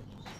damage.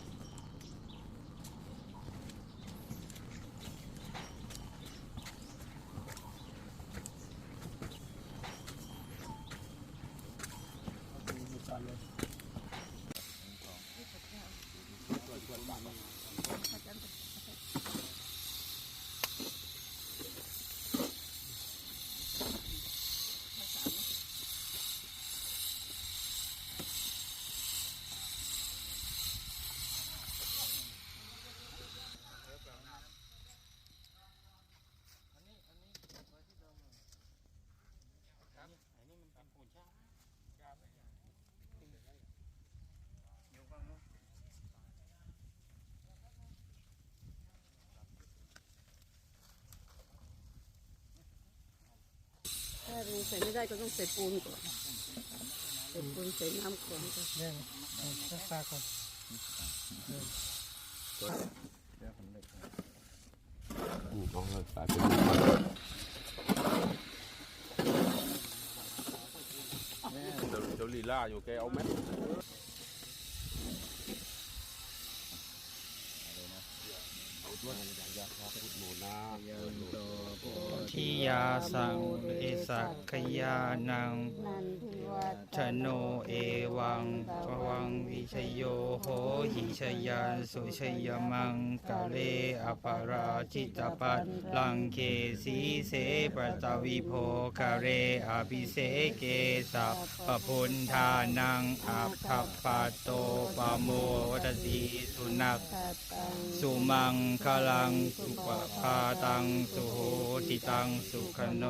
ใส่ไม่ได้ก็ต้องใส่ปูนก่อน ใส่ปูนใส่น้ำก่อนก่อนเรื่องรักษาก่อนอืมเอาเลยสายเป็นเดี๋ยวเดี๋ยวลีลาอยู่แกเอาไหมหมูนา ทิยาสังเอสักขยานังนันทิวัฒ ชโนเอวังปวังวิชโยโหหิชยันสุชยมังกะเลอปาราจิตปัตลังเคสีเสปตวิโภคาเรอภิเสเกสะปะพุนทานังอาภัปปะโตปโมวตสีสุนักสุมังคลังสุปภาตังสุโหติตังสุขโน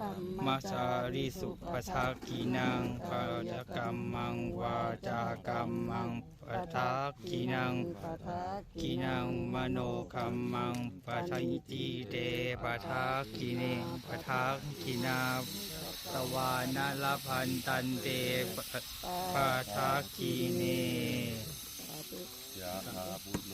ปัมมัสาริสุปทักกินังปะจกรรมังวาจากรรมังปะทักกินังปะทะกินังมโนคัมมังปะทัยติเตปะทักกิเนปะทักกินาตวานาลพันตันเตปะทากกิเนสาธุยาธาบุโ